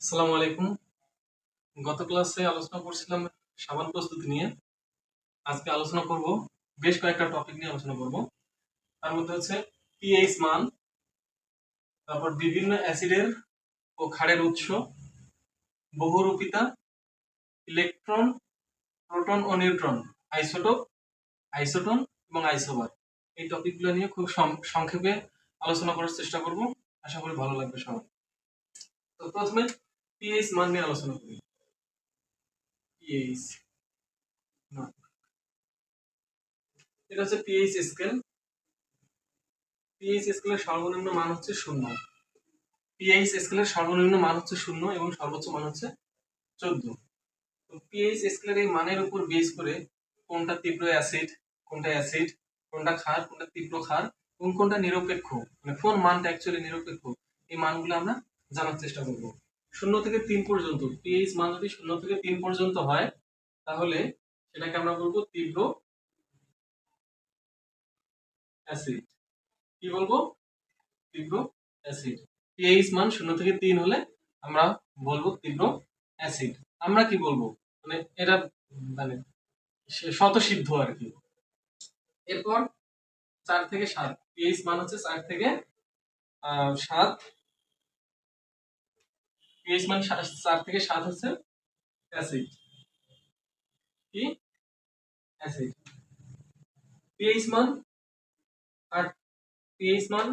আসসালামু আলাইকুম। গত ক্লাসে আলোচনা করছিলাম সাবান প্রস্তুতি নিয়ে। আজকে আলোচনা করব, বেশ কয়েকটা টপিক নিয়ে আলোচনা করব। তার মধ্যে হচ্ছে পিএইচ মান, তারপর বিভিন্ন অ্যাসিডের ও ক্ষারের উৎস, বহুরূপিতা ইলেকট্রন প্রোটন ও নিউট্রন আইসোটোপ আইসোটন এবং আইসোবার এই টপিকগুলো নিয়ে খুব সংক্ষেপে আলোচনা করার চেষ্টা করব। আশা করি ভালো লাগবে সবার। তো প্রথমে পিএইচ মান নিয়ে আলোচনা করি পিএইচ এটা হচ্ছে পিএইচ স্কেল পিএইচ স্কেলের সর্বনিম্ন মান হচ্ছে শূন্য। পিএইচ স্কেলের সর্বনিম্ন মান হচ্ছে শূন্য এবং সর্বোচ্চ মান হচ্ছে চোদ্দ। তো পিএইচ স্কেলের এই মানের উপর বেস করে কোনটা তীব্র অ্যাসিড কোনটা অ্যাসিড কোনটা ক্ষার, কোনটা তীব্র ক্ষার এবং কোনটা নিরপেক্ষ। মানে কোন মানটা অ্যাকচুয়ালি নিরপেক্ষ। এই মানগুলো আমরা জানার চেষ্টা করব। শূন্য থেকে তিন পর্যন্ত পিএইচ মান যদি শূন্য থেকে তিন পর্যন্ত হয়, তাহলে সেটাকে আমরা বলব তীব্র অ্যাসিড কি বলব? তীব্র অ্যাসিড পিএইচ মান শূন্য থেকে তিন হলে আমরা বলব তীব্র অ্যাসিড আমরা কি বলব? মানে এটা মানে শতসিদ্ধ আর কি। এরপর চার থেকে সাত পিএইচ মান হচ্ছে চার থেকে সাত পিএইচ মান চার থেকে সাত হচ্ছে অ্যাসিড কি? অ্যাসিড পিএইচ মান আট পিএইচ মান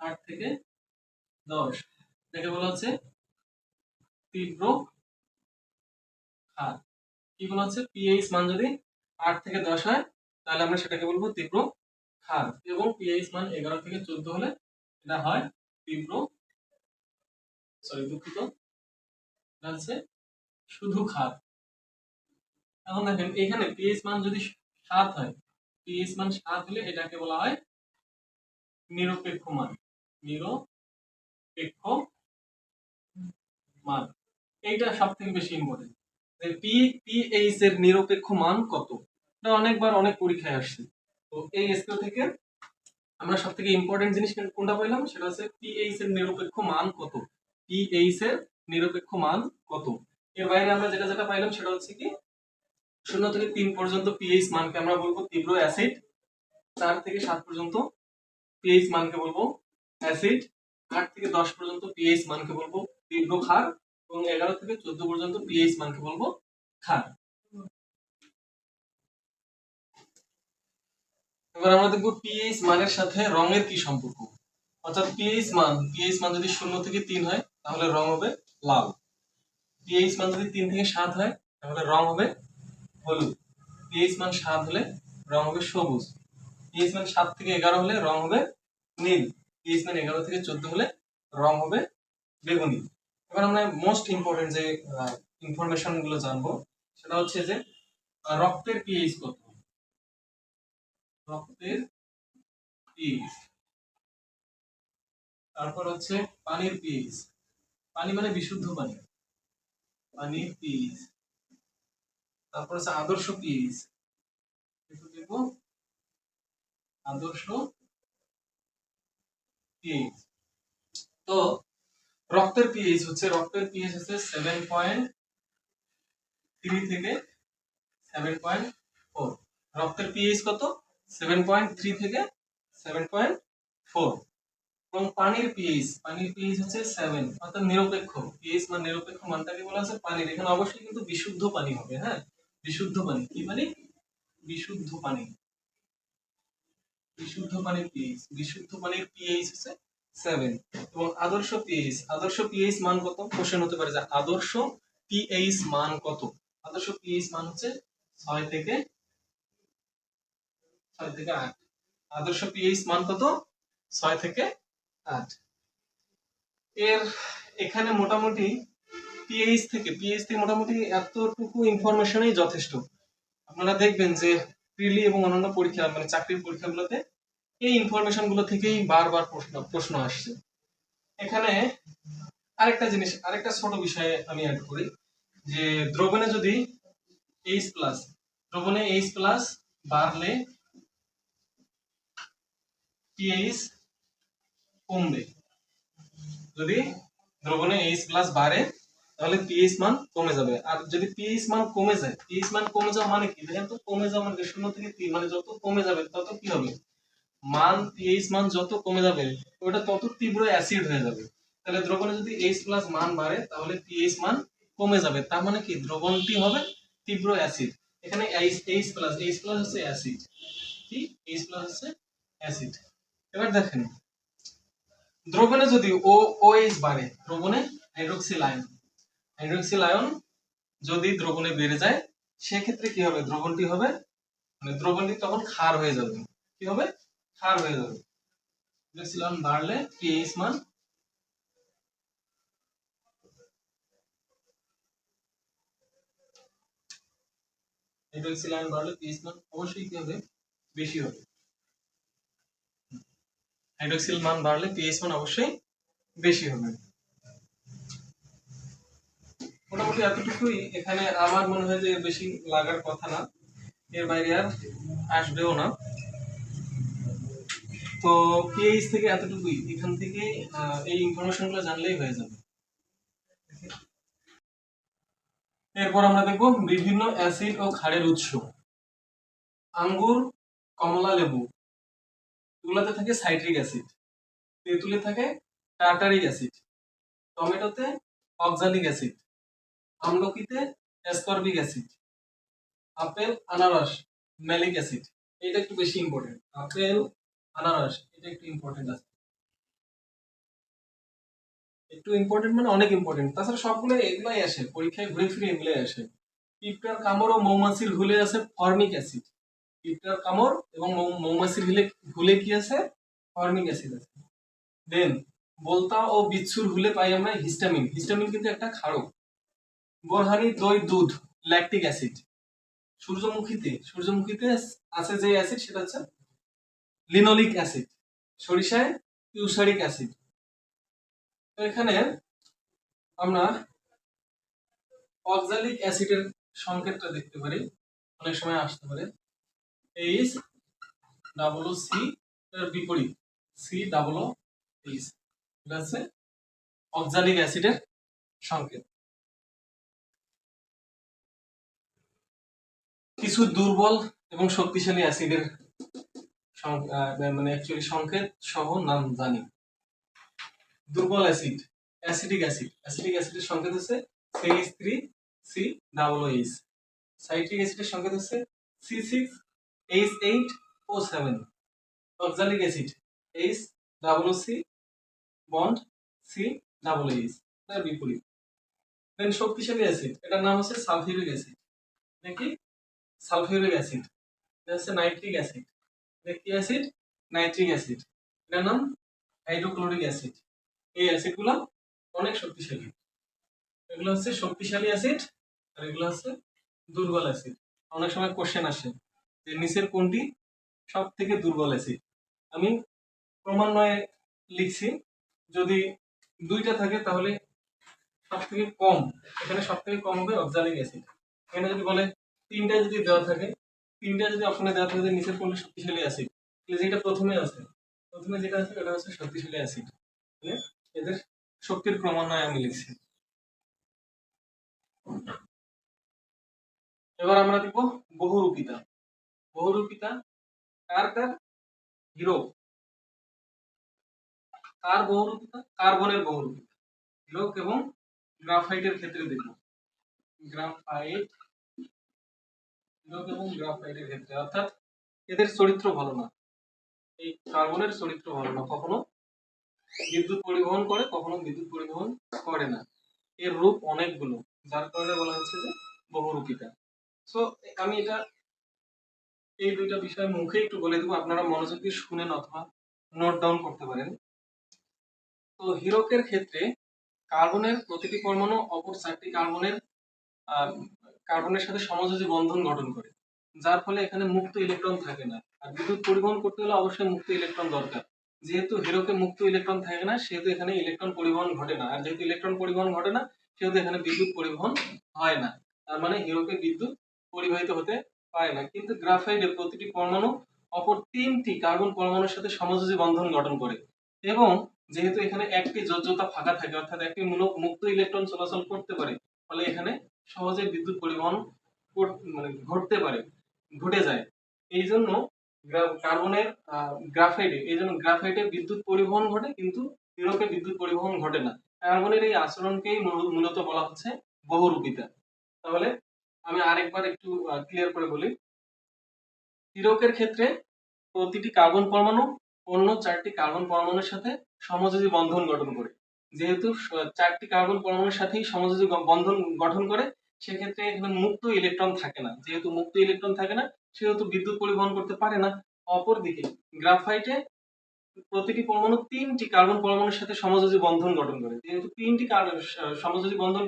আট থেকে দশ। এটাকে বলা হচ্ছে তীব্র ক্ষার কি বলা হচ্ছে? পিএইচ মান যদি আট থেকে দশ হয়, তাহলে আমরা সেটাকে বলব তীব্র ক্ষার এবং পিএইচ মান এগারো থেকে চোদ্দ হলে এটা হয় তীব্র সরি দুঃখিত। হচ্ছে শুধু ক্ষার এখন দেখেন, এখানে পিএইচ মান যদি সাত হয় পিএইচ মান সাত হলে এটাকে বলা হয় নিরপেক্ষ মান। নিরপেক্ষ মান। এইটা সব থেকে বেশি ইম্পর্টেন্ট পি পিএইচ এর নিরপেক্ষ মান কত? অনেকবার অনেক পরীক্ষায় আসছে। তো এই স্কেল থেকে আমরা সব থেকে ইম্পর্টেন্ট জিনিস কোনটা পাইলাম? সেটা হচ্ছে পিএইচ এর নিরপেক্ষ মান কত? পিএইচ এর নিরপেক্ষ মান কত? এর বাইরে আমরা যেটা যেটা পাইলাম সেটা হচ্ছে কি, শূন্য থেকে তিন পর্যন্ত পিএইচ মানকে আমরা বলব তীব্র অ্যাসিড চার থেকে সাত পর্যন্ত পিএইচ মানকে বলব অ্যাসিড আট থেকে দশ পর্যন্ত পিএইচ মানকে বলব তীব্র ক্ষার, এবং এগারো থেকে চোদ্দ পর্যন্ত পিএইচ মানকে বলব ক্ষার। এবার আমরা দেখব পিএইচ মানের সাথে রঙের কি সম্পর্ক। অর্থাৎ পিএইচ মান পিএইচ মান যদি শূন্য থেকে তিন হয় তাহলে রং হবে লাল। পিএইচ মান যদি তিন থেকে সাত হয়, তাহলে রং হবে হলুদ। পিএইচ মান সাত হলে রং হবে সবুজ। পিএইচ মান সাত থেকে এগারো হলে রং হবে নীল। পিএইচ মান এগারো থেকে চোদ্দ হলে রং হবে বেগুনি। এবার আমরা মোস্ট ইম্পর্টেন্ট যে ইনফরমেশনগুলো জানব, সেটা হচ্ছে যে রক্তের পিএইচ কত? রক্তের পিএইচ তারপর হচ্ছে পানির পিএইচ পানি মানে বিশুদ্ধ পানি। পানির পিএইচ তারপর হচ্ছে আদর্শ পিএইচ একটু আদর্শ পিএইচ তো রক্তের পিএইচ হচ্ছে, রক্তের পিএইচ হচ্ছে সেভেন পয়েন্ট থ্রি থেকে সেভেন পয়েন্ট ফোর রক্তের পিএইচ কত? সেভেন পয়েন্ট থ্রি থেকে সেভেন পয়েন্ট ফোর এবং পানির পিএইচ পানির পিএইচ হচ্ছে সেভেন অর্থাৎ নিরপেক্ষ। পিএইচ মানে নিরপেক্ষ মানটাকে বলা হচ্ছে পানির। এখানে অবশ্যই কিন্তু বিশুদ্ধ পানি হবে হ্যাঁ? বিশুদ্ধ পানি। কি পানি? বিশুদ্ধ পানি। বিশুদ্ধ পানির পিএইচ বিশুদ্ধ পানির পিএইচ হচ্ছে সেভেন এবং আদর্শ পিএইচ আদর্শ পিএইচ মান কত? কোশ্চেন হতে পারে যে আদর্শ পিএইচ মান কত? আদর্শ পিএইচ মান হচ্ছে ছয় থেকে ছয় থেকে আট। আদর্শ পিএইচ মান কত? ছয় থেকে আট। এর এখানে মোটামুটি পিএইচ থেকে পিএইচ থেকে মোটামুটি এতটুকু ইনফরমেশনই যথেষ্ট। আপনারা দেখবেন যে প্রিলি এবং অন্যান্য পরীক্ষা মানে চাকরির পরীক্ষাগুলোতে এই থেকেই বারবার প্রশ্ন প্রশ্ন আসছে। এখানে আরেকটা জিনিস, আরেকটা ছোট বিষয়ে আমি অ্যাড করি, যে দ্রবণে যদি এইচ প্লাস দ্রবণে এইচ প্লাস বাড়লে পিএইচ কমবে। যদি দ্রবণে এইচ প্লাস বাড়ে, তাহলে পিএইচ মান কমে যাবে। আর যদি পিএইচ মান কমে যায় পিএইচ মান কমে যাওয়া মানে কি? দেখেন তো, কমে যাওয়া মানে শূন্য থেকে তিন মানে যত কমে যাবে, তত কি হবে? মান পিএইচ মান যত কমে যাবে, ওটা তত তীব্র অ্যাসিড হয়ে যাবে। তাহলে দ্রবণে যদি এইচ প্লাস মান বাড়ে, তাহলে পিএইচ মান কমে যাবে। তার মানে কি? দ্রবণটি হবে তীব্র অ্যাসিড এখানে এইচ প্লাস এইচ প্লাস হচ্ছে অ্যাসিড কি? এইচ প্লাস হচ্ছে অ্যাসিড এবার দেখেন। দ্রবণে যদি ও ওএইচ বাড়ে, দ্রবণে হাইড্রোক্সিল আয়ন হাইড্রোক্সিল আয়ন যদি দ্রবণে বেড়ে যায়, সেক্ষেত্রে কি হবে? দ্রবণটি হবে মানে দ্রবণটি তখন ক্ষার হয়ে যাবে। কি হবে? ক্ষার হয়ে যাবে। হাইড্রোক্সিল আয়ন বাড়লে পিএইচ মান হাইড্রোক্সিল আয়ন বাড়লে পিএইচ মান অবশ্যই কি হবে? বেশি হবে। হাইড্রোক্সিল মান বাড়লে পিএইচ মান অবশ্যই বেশি হবে। মোটামুটি এতটুকুই। এখানে আমার মনে হয় যে বেশি লাগার কথা না। এর বাইরে আর আসবেও না। তো পিএইচ থেকে এতটুকুই। এখান থেকে এই ইনফরমেশনগুলো জানলেই হয়ে যাবে। এরপর আমরা দেখব বিভিন্ন অ্যাসিড ও ক্ষারের উৎস। আঙ্গুর, কমলা লেবু। এগুলোতে থাকে সাইট্রিক অ্যাসিড, তেঁতুলে থাকে টার্টারিক অ্যাসিড, টমেটোতে অক্সালিক অ্যাসিড, আমলকিতে অ্যাসকর্বিক অ্যাসিড, আপেল, আনারস ম্যালিক অ্যাসিড। এটা একটু বেশি ইম্পর্টেন্ট আপেল, আনারস, এটা একটু ইম্পর্টেন্ট আছে। একটু ইম্পর্টেন্ট মানে অনেক ইম্পর্টেন্ট তাছাড়া সবগুলো এগুলাই আসে, পরীক্ষায় ঘুরে ফিরে এগুলাই আসে। পিঁপড়ার কামড় ও মৌমাছির হুলে আছে ফর্মিক অ্যাসিড। পিঁপড়ার কামড় এবং মৌ- মৌমাছির হুলে হুলে কি আছে? ফর্মিক অ্যাসিড আছে। দেন, বলতা ও বিচ্ছুর হুলে পাই আমরা হিস্টামিন। হিস্টামিন কিন্তু একটা ক্ষারক। বোরহানি, দই, দুধ, ল্যাকটিক অ্যাসিড। সূর্যমুখীতে সূর্যমুখীতে আছে যে অ্যাসিড, সেটা হচ্ছে লিনোলিক অ্যাসিড। সরিষায় ইউসারিক অ্যাসিড। তো এখানে আমরা অক্সালিক অ্যাসিডের সংকেতটা দেখতে পারি। অনেক সময় আসতে পারে। এইচ ডাবল সি বিপরীত। সি ডাবল এইচ এটা হচ্ছে অক্সালিক অ্যাসিডের সংকেত। কিছু দুর্বল এবং শক্তিশালী অ্যাসিডের মানে অ্যাকচুয়ালি সংকেত সহ নাম জানি। দুর্বল অ্যাসিড অ্যাসিডিক অ্যাসিড অ্যাসিডিক অ্যাসিডের সংকেত হচ্ছে CH three C double H citric অ্যাসিডের সংকেত হচ্ছে C six H eight O seven oxalic acid H double C bond C double H তার বিপরীত। দেন শক্তিশালী অ্যাসিড এটার নাম হচ্ছে সালফিউরিক অ্যাসিড নাকি সালফিউরিক অ্যাসিড এটা হচ্ছে নাইট্রিক অ্যাসিড কি অ্যাসিড নাইট্রিক অ্যাসিড এটার নাম হাইড্রোক্লোরিক অ্যাসিড এই অ্যাসিডগুলো অনেক শক্তিশালী। এগুলো হচ্ছে শক্তিশালী অ্যাসিড আর এগুলো হচ্ছে দুর্বল অ্যাসিড অনেক সময় কোশ্চেন আসে। যে নিচের কোনটি সব থেকে দুর্বল অ্যাসিড আমি ক্রমান্বয়ে লিখছি, যদি দুইটা থাকে তাহলে সব থেকে কম, এখানে সব থেকে কম হবে অক্সালিক অ্যাসিড এখানে যদি বলে তিনটা যদি দেওয়া থাকে, তিনটা যদি অপশনে দেওয়া থাকে নিচের কোনটা শক্তিশালী অ্যাসিড যেটা প্রথমে আছে, প্রথমে যেটা আছে ওটা হচ্ছে শক্তিশালী অ্যাসিড মানে এদের শক্তির ক্রমান্বয়ে আমি লিখছি। এবার আমরা দেখব বহুরূপিতা। বহুরূপিতা কার কার? হিরো। কার বহুরূপিতা কার্বনের বহুরূপিতা হিরো এবং গ্রাফাইটের ক্ষেত্রে দেখব। গ্রাফাইট হিরো এবং গ্রাফাইটের ক্ষেত্রে। অর্থাৎ এদের চরিত্র ভালো না। এই কার্বনের চরিত্র ভালো না। কখনো বিদ্যুৎ পরিবহন করে, কখনো বিদ্যুৎ পরিবহন করে না। এর রূপ অনেকগুলো। যার কারণে বলা হচ্ছে যে বহুরূপিতা। সো আমি এটা এই দুইটা বিষয় মুখে একটু বলে দেবো। আপনারা মনোযোগ দিয়ে শুনেন অথবা নোট ডাউন করতে পারেন। তো হিরকের ক্ষেত্রে কার্বনের প্রতিটি পরমাণু অপর চারটি কার্বনের কার্বনের সাথে সমযোজী বন্ধন গঠন করে। যার ফলে এখানে মুক্ত ইলেকট্রন থাকে না। আর বিদ্যুৎ পরিবহন করতে হলে অবশ্যই মুক্ত ইলেকট্রন দরকার। যেহেতু হিরোকে মুক্ত ইলেকট্রন থাকে না, সেহেতু এখানে ইলেকট্রন পরিবহন ঘটে না। আর যেহেতু ইলেকট্রন পরিবহন ঘটে না, সেহেতু এখানে বিদ্যুৎ পরিবহন হয় না। তার মানে হিরোকে বিদ্যুৎ পরিবাহিত হতে পারে না। কিন্তু গ্রাফাইটের প্রতিটি পরমাণু অপর তিনটি কার্বন পরমাণুর সাথে সমযোজী বন্ধন গঠন করে। এবং যেহেতু এখানে একটি যোজ্যতা ফাঁকা থাকে, অর্থাৎ একটি মূলক মুক্ত ইলেকট্রন চলাচল করতে পারে, ফলে এখানে সহজে বিদ্যুৎ পরিবহন মানে ঘটতে পারে, ঘটে যায়। এই জন্য কার্বনের গ্রাফাইটে এই জন্য গ্রাফাইটে বিদ্যুৎ পরিবহন ঘটে, কিন্তু নিরকে বিদ্যুৎ পরিবহন ঘটে না। কার্বনের এই আচরণকেই মূল- মূলত বলা হচ্ছে বহুরূপিতা। তাহলে আমি আরেকবার একটু ক্লিয়ার করে বলি। তিরকের ক্ষেত্রে প্রতিটি কার্বন পরমাণু অন্য চারটি কার্বন পরমাণুর সাথে সমযোজী বন্ধন গঠন করে। যেহেতু চারটি কার্বন পরমাণুর সাথেই সমযোজী বন্ধন গঠন করে, সেক্ষেত্রে এখানে মুক্ত ইলেকট্রন থাকে না। যেহেতু মুক্ত ইলেকট্রন থাকে না, সেহেতু বিদ্যুৎ পরিবহন করতে পারে না। অপরদিকে, গ্রাফাইটে প্রতিটি পরমাণু তিনটি কার্বন পরমাণুর সাথে সমযোজী বন্ধন গঠন করে। যেহেতু তিনটি সমযোজী বন্ধন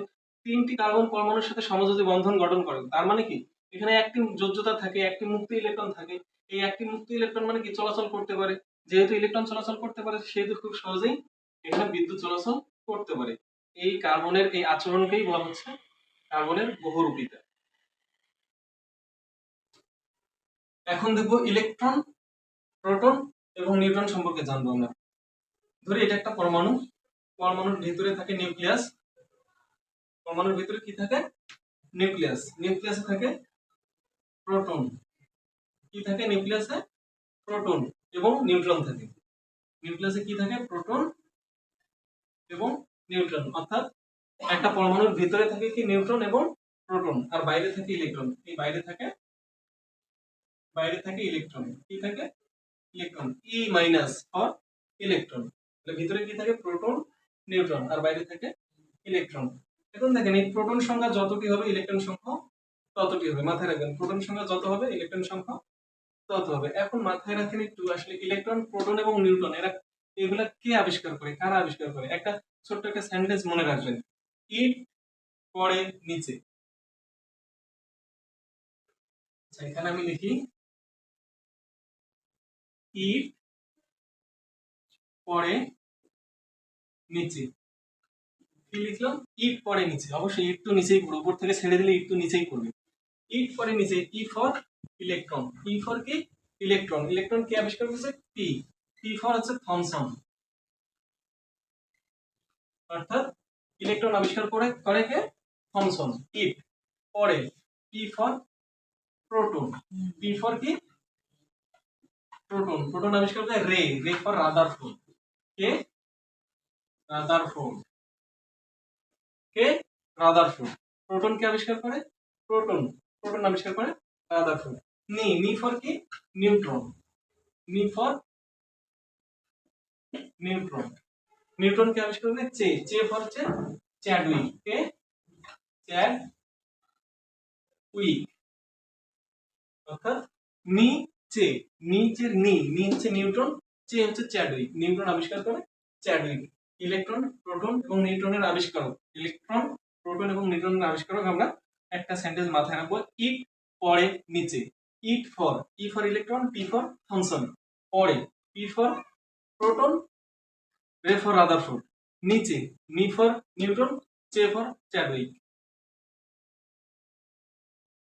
তিনটি কার্বন পরমাণুর সাথে সমযোজী বন্ধন গঠন করে। তার মানে কি? এখানে একটি যোজ্যতা থাকে, একটি মুক্ত ইলেকট্রন থাকে। এই একটি মুক্ত ইলেকট্রন মানে কি? চলাচল করতে পারে। যেহেতু ইলেকট্রন চলাচল করতে পারে, সেহেতু খুব সহজেই এখানে বিদ্যুৎ চলাচল করতে পারে। এই কার্বনের এই আচরণকেই বলা হচ্ছে কার্বনের বহুরূপিতা। এখন দেখব ইলেকট্রন, প্রোটন এবং নিউট্রন সম্পর্কে জানব আমরা। ধরি এটা একটা পরমাণু। পরমাণুর ভিতরে থাকে নিউক্লিয়াস। পরমাণুর ভিতরে কি থাকে? নিউক্লিয়াস। নিউক্লিয়াসে থাকে প্রোটন। কি থাকে? নিউক্লিয়াসে প্রোটন এবং নিউট্রন থাকে। নিউক্লিয়াসে কি থাকে? প্রোটন এবং নিউট্রন। অর্থাৎ একটা পরমাণুর ভিতরে থাকে কি নিউট্রন এবং প্রোটন, আর বাইরে থাকে ইলেকট্রন। এই বাইরে থাকে বাইরে থাকে ইলেকট্রন। কি থাকে? Electron. E minus for electron. ভিতরে কি থাকে? Proton, neutron. আর বাইরে থাকে ইলেকট্রন। এখন দেখেন এই প্রোটন সংখ্যা যতটি হবে, ইলেকট্রন সংখ্যা ততটি হবে। মাথায় রাখবেন, প্রোটন সংখ্যা যত হবে, ইলেকট্রন সংখ্যা তত হবে। এখন মাথায় রাখেন একটু, আসলে ইলেকট্রন, প্রোটন এবং নিউট্রন, এরা এগুলা কে আবিষ্কার করে, কারা আবিষ্কার করে? একটা ছোট্ট একটা সেন্টেন্স মনে রাখবেন। ইট পড়ে নিচে। আচ্ছা এখানে আমি লিখি, ইট পড়ে নিচে। কি লিখলাম? ইট পড়ে নিচে। অবশ্যই ইট তো নিচেই পড়বে। উপর থেকে ছেড়ে দিলে ইট তো নিচেই পড়বে। ইট পড়ে নিচে E for electron. E for কি? ইলেকট্রন। ইলেকট্রন কে আবিষ্কার করেছে? টি। পি ফর হচ্ছে থমসন। অর্থাৎ ইলেকট্রন আবিষ্কার করে করে কে? থমসন। ইট পরে T for proton. P for কি? প্রোটন। প্রোটন আবিষ্কার করে রে। রে ফর রাদারফোর্ড কে? রাদারফোর্ড কে? রাদারফোর্ড প্রোটন কে আবিষ্কার করে? প্রোটন প্রোটন আবিষ্কার করে রাদারফোর্ড নি নি ফর কি? নিউট্রন নি ফর নিউট্রন নিউট্রন কে আবিষ্কার করে? চে। চে ফর হচ্ছে চ্যাডউইক। কে? চ্যাড উইক অর্থাৎ নিচে নিচের নি নি। হচ্ছে নিউট্রন চে হচ্ছে চ্যাডউইক। নিউট্রন আবিষ্কার করে চ্যাডউইক। ইলেকট্রন, প্রোটন এবং নিউট্রনের আবিষ্কারক। ইলেকট্রন, প্রোটন এবং নিউট্রনের আবিষ্কারক আমরা একটা সেন্টেন্স মাথায় রাখব ইট পরে নিচে। ইট for E for electron P for Thomson পরে পি ফর প্রোটন রে ফর রাদারফোর্ড নিচে। নি ফর নিউট্রন চে ফর চ্যাডউইক